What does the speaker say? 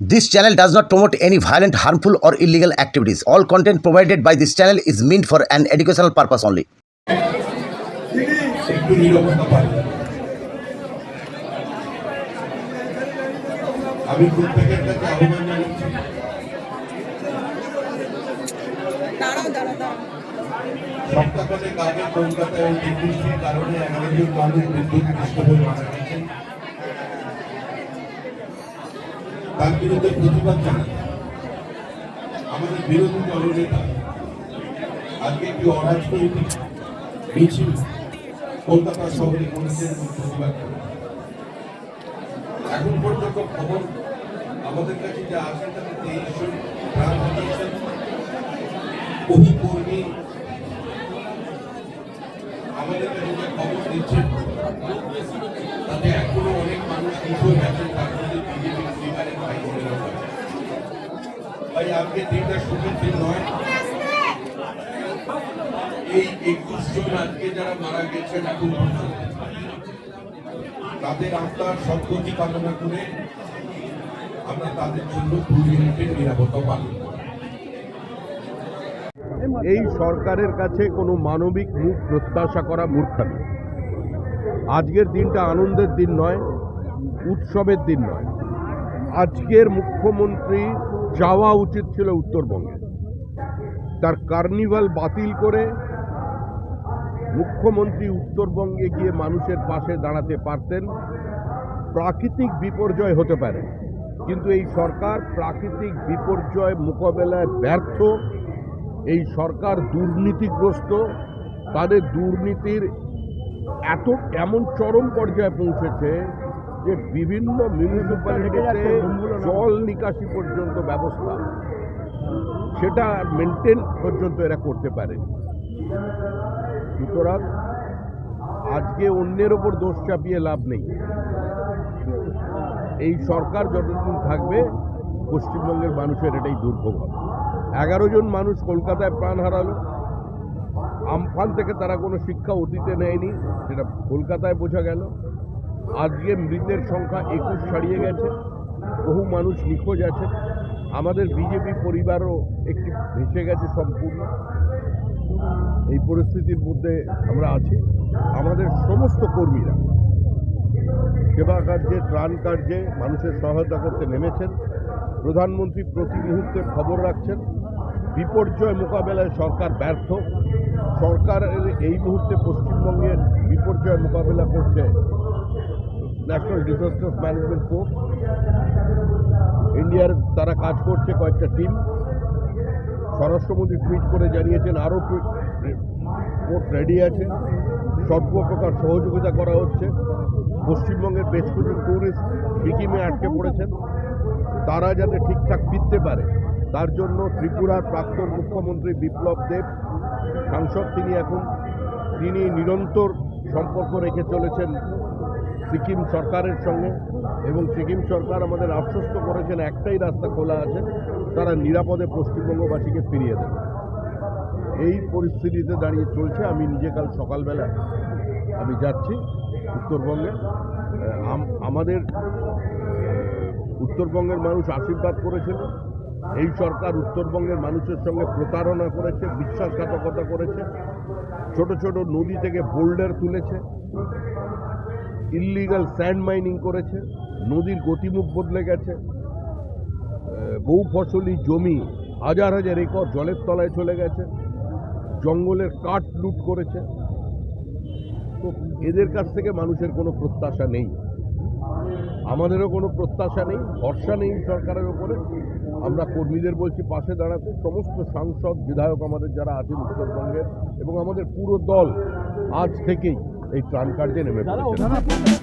This channel does not promote any violent, harmful, or illegal activities. All content provided by this channel is meant for an educational purpose only. আমি প্রত্যেকের কলকাতায় অতিবৃষ্টির কারণে এগারোজন মানুষ বিদ্যুৎ হয়ে মারা গেছেন তার বিরুদ্ধে প্রতিবাদ জানাই আমাদের বিরোধী দলনেতা আজকে একটি অরাজনৈতিক মিছিল কলকাতা শহরে করেছেন প্রতিবাদ এখন পর্যন্ত খবর আমাদের কাছে যা আছে তাতে তেইশ জন প্রাণ হারিয়েছেন বহু কর্মী আমাদের কাছে যে খবর দিচ্ছেন তাতে এখনও অনেক মানুষ নিখোঁজ আছেন তার মধ্যে বিজেপি পরিবারের ভাই বোনেরা রয়েছে। তাই আজকে নয়। এই একুশ জন আজকে যারা মারা গেছেন, এখন তাদের সদ্গতি কামনা করে আমরা তাদের জন্য দুই মিনিটের নিরাপত্তা পালন এই সরকারের কাছে কোনো মানবিক মুখ প্রত্যাশা করা মূর্খামি আজকের দিনটা আনন্দের দিন নয়, উৎসবের দিন নয়। আজকের মুখ্যমন্ত্রী যাওয়া উচিত ছিল উত্তরবঙ্গে। তার কার্নিভাল বাতিল করে মুখ্যমন্ত্রী উত্তরবঙ্গে গিয়ে মানুষের পাশে দাঁড়াতে পারতেন, প্রাকৃতিক বিপর্যয় হতে পারে। কিন্তু এই সরকার প্রাকৃতিক বিপর্যয় মোকাবেলায় ব্যর্থ। এই সরকার দুর্নীতিগ্রস্ত। তাদের দুর্নীতির এত, এমন চরম পর্যায়ে পৌঁছেছে যে বিভিন্ন মিউনিসিপ্যালিটিতে জল নিকাশি পর্যন্ত ব্যবস্থা। সেটা মেনটেন পর্যন্ত এরা করতে পারে। সুতরাং আজকে অন্যের ওপর দোষ চাপিয়ে লাভ নেই। এই সরকার যতদিন থাকবে পশ্চিমবঙ্গের মানুষের এটাই দুর্ভোগ হবে। এগারো জন মানুষ কলকাতায় প্রাণ হারালো। আমফান থেকে তারা কোনো শিক্ষা অতীতে নেয়নি সেটা কলকাতায় বোঝা গেল। আজকে মৃতের সংখ্যা একুশ ছাড়িয়ে গেছে। বহু মানুষ নিখোঁজ আছে। আমাদের বিজেপি পরিবারও একটি ভেসে গেছে সম্পূর্ণ। এই পরিস্থিতির মধ্যে আমরা আছি। আমাদের সমস্ত কর্মীরা সেবা কার্যে, ত্রাণ কার্যে মানুষের সহায়তা করতে নেমেছেন। প্রধানমন্ত্রী প্রতি মুহূর্তে খবর রাখছেন। বিপর্যয় মোকাবেলায় সরকার ব্যর্থ। সরকারের এই মুহূর্তে পশ্চিমবঙ্গের বিপর্যয় মোকাবেলা করছে ন্যাশনাল ডিজাস্টার ম্যানেজমেন্ট ফোর্স ইন্ডিয়ার তারা কাজ করছে কয়েকটা টিম স্বরাষ্ট্রমন্ত্রী টুইট করে জানিয়েছেন, আরও ফোর্স রেডি আছে। সর্বপ্রকার সহযোগিতা করা হচ্ছে। পশ্চিমবঙ্গের বেশ কিছু ট্যুরিস্ট সিকিমে আটকে পড়েছেন। তারা যাতে ঠিকঠাক ফিরতে পারে, তার জন্য ত্রিপুরার প্রাক্তন মুখ্যমন্ত্রী বিপ্লব দেব, সাংসদ তিনি এখন, তিনি নিরন্তর সম্পর্ক রেখে চলেছেন সিকিম সরকারের সঙ্গে এবং সিকিম সরকার আমাদের আশ্বস্ত করেছেন একটাই রাস্তা খোলা আছে, তারা নিরাপদে পশ্চিমবঙ্গবাসীকে ফিরিয়ে দেবে। এই পরিস্থিতিতে দাঁড়িয়ে চলছে, আমি নিজে কাল সকালবেলা আমি যাচ্ছি উত্তরবঙ্গে। আমাদের উত্তরবঙ্গের মানুষ আশীর্বাদ করেছিল এই সরকার উত্তরবঙ্গের মানুষের সঙ্গে প্রতারণা করেছে, বিশ্বাসঘাতকতা করেছে, ছোট ছোট নদী থেকে বোল্ডার তুলেছে। ইল্লিগাল স্যান্ড মাইনিং করেছে, নদীর গতিমুখ বদলে গেছে বহু ফসলি জমি হাজার হাজার একর জলের তলায় চলে গেছে, জঙ্গলের কাঠ লুট করেছে। তো এদের কাছ থেকে মানুষের কোনো প্রত্যাশা নেই। আমাদেরও কোনো প্রত্যাশা নেই, ভরসা নেই সরকারের ওপরে। আমরা কর্মীদের বলছি, পাশে দাঁড়াতে। সমস্ত সাংসদ, বিধায়ক আমাদের যারা আছেন উত্তরবঙ্গের এবং আমাদের পুরো দল আজ থেকেই এই ত্রাণ কার্যে নেমে পড়েছে।